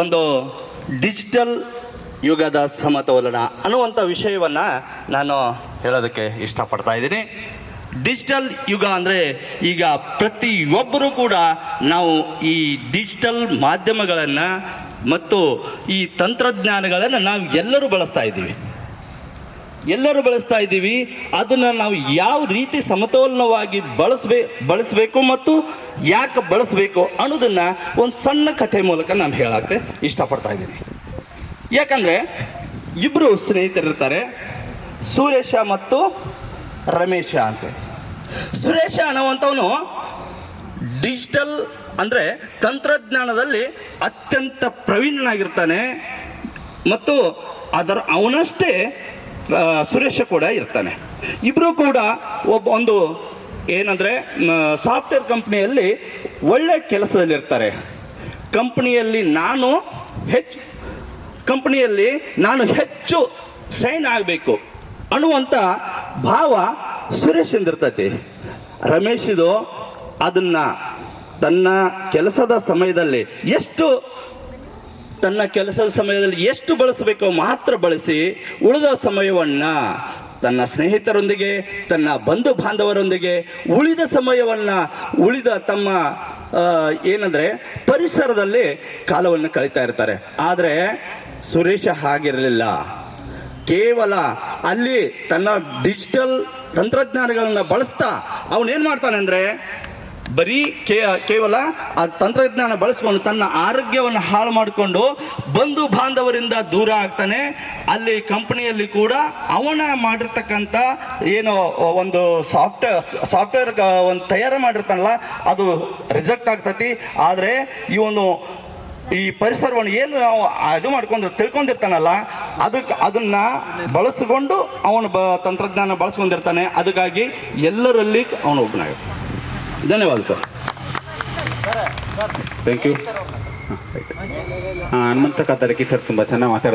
ಒಂದು ಡಿಜಿಟಲ್ ಯುಗದ ಸಮತೋಲನ ಅನ್ನುವಂಥ ವಿಷಯವನ್ನು ನಾನು ಹೇಳೋದಕ್ಕೆ ಇಷ್ಟಪಡ್ತಾ ಇದ್ದೀನಿ. ಡಿಜಿಟಲ್ ಯುಗ ಅಂದರೆ ಈಗ ಪ್ರತಿಯೊಬ್ಬರೂ ಕೂಡ ನಾವು ಈ ಡಿಜಿಟಲ್ ಮಾಧ್ಯಮಗಳನ್ನು ಮತ್ತು ಈ ತಂತ್ರಜ್ಞಾನಗಳನ್ನು ನಾವು ಎಲ್ಲರೂ ಬಳಸ್ತಾ ಇದ್ದೀವಿ. ಎಲ್ಲರೂ ಬಳಸ್ತಾ ಇದ್ದೀವಿ. ಅದನ್ನು ನಾವು ಯಾವ ರೀತಿ ಸಮತೋಲನವಾಗಿ ಬಳಸ್ಬೇ, ಬಳಸಬೇಕು ಮತ್ತು ಯಾಕೆ ಬಳಸಬೇಕು ಅನ್ನೋದನ್ನು ಒಂದು ಸಣ್ಣ ಕಥೆ ಮೂಲಕ ನಾನು ಹೇಳೋಕ್ಕೆ ಇಷ್ಟಪಡ್ತಾ ಇದ್ದೀನಿ. ಯಾಕಂದರೆ ಇಬ್ಬರು ಸ್ನೇಹಿತರಿರ್ತಾರೆ ಸುರೇಶ ಮತ್ತು ರಮೇಶ ಅಂತ. ಸುರೇಶ ಅನ್ನುವಂಥವನು ಡಿಜಿಟಲ್ ಅಂದರೆ ತಂತ್ರಜ್ಞಾನದಲ್ಲಿ ಅತ್ಯಂತ ಪ್ರವೀಣನಾಗಿರ್ತಾನೆ. ಮತ್ತು ಅದರ ಅವನಷ್ಟೇ ಸುರೇಶ ಕೂಡ ಇರ್ತಾನೆ. ಇಬ್ಬರು ಕೂಡ ಒಬ್ಬ ಒಂದು ಏನಂದರೆ ಸಾಫ್ಟ್ವೇರ್ ಕಂಪ್ನಿಯಲ್ಲಿ ಒಳ್ಳೆ ಕೆಲಸದಲ್ಲಿರ್ತಾರೆ. ಕಂಪ್ನಿಯಲ್ಲಿ ನಾನು ಹೆಚ್ಚು ಕಂಪ್ನಿಯಲ್ಲಿ ನಾನು ಹೆಚ್ಚು ಸೈನ್ ಆಗಬೇಕು ಅನ್ನುವಂಥ ಭಾವ ಸುರೇಶ್ ಇರ್ತೈತಿ. ರಮೇಶಿದು ಅದನ್ನು ತನ್ನ ಕೆಲಸದ ಸಮಯದಲ್ಲಿ ಎಷ್ಟು ತನ್ನ ಕೆಲಸದ ಸಮಯದಲ್ಲಿ ಎಷ್ಟು ಬಳಸಬೇಕೋ ಮಾತ್ರ ಬಳಸಿ ಉಳಿದ ಸಮಯವನ್ನು ತನ್ನ ಸ್ನೇಹಿತರೊಂದಿಗೆ, ತನ್ನ ಬಂಧು ಬಾಂಧವರೊಂದಿಗೆ, ಉಳಿದ ಸಮಯವನ್ನು ಉಳಿದ ತಮ್ಮ ಏನಂದರೆ ಪರಿಸರದಲ್ಲಿ ಕಾಲವನ್ನು ಕಳೀತಾ ಇರ್ತಾರೆ. ಆದರೆ ಸುರೇಶ ಹಾಗಿರಲಿಲ್ಲ. ಕೇವಲ ಅಲ್ಲಿ ತನ್ನ ಡಿಜಿಟಲ್ ತಂತ್ರಜ್ಞಾನಗಳನ್ನು ಬಳಸ್ತಾ ಅವನೇನು ಮಾಡ್ತಾನೆ ಅಂದರೆ ಬರೀ ಕೇ, ಕೇವಲ ಆ ತಂತ್ರಜ್ಞಾನ ಬಳಸ್ಕೊಂಡು ತನ್ನ ಆರೋಗ್ಯವನ್ನು ಹಾಳು ಮಾಡಿಕೊಂಡು ಬಂಧು ಬಾಂಧವರಿಂದ ದೂರ ಆಗ್ತಾನೆ. ಅಲ್ಲಿ ಕಂಪನಿಯಲ್ಲಿ ಕೂಡ ಅವನ ಮಾಡಿರ್ತಕ್ಕಂಥ ಏನು ಒಂದು ಸಾಫ್ಟ್ವೇರ್ ಸಾಫ್ಟ್ವೇರ್ ಒಂದು ತಯಾರು ಮಾಡಿರ್ತಾನಲ್ಲ, ಅದು ರಿಜೆಕ್ಟ್ ಆಗ್ತತಿ. ಆದರೆ ಇವನು ಈ ಪರಿಸರವನ್ನು ಏನು ಇದು ಮಾಡ್ಕೊಂಡು ತಿಳ್ಕೊಂಡಿರ್ತಾನಲ್ಲ, ಅದಕ್ಕೆ ಅದನ್ನು ಬಳಸಿಕೊಂಡು ಅವನು ಬ ತಂತ್ರಜ್ಞಾನ ಬಳಸ್ಕೊಂಡಿರ್ತಾನೆ. ಅದಕ್ಕಾಗಿ ಎಲ್ಲರಲ್ಲಿ ಅವನು ಒಬ್ಬನಾಗಿರ್ತಾನೆ. ಧನ್ಯವಾದ ಸರ್. ಥ್ಯಾಂಕ್ ಯು ಹಾಂ ಹನುಮಂತ ಕಾತಾರಕಿ ಸರ್ ತುಂಬ ಚೆನ್ನಾಗಿ ಮಾತಾಡ್ತಾರೆ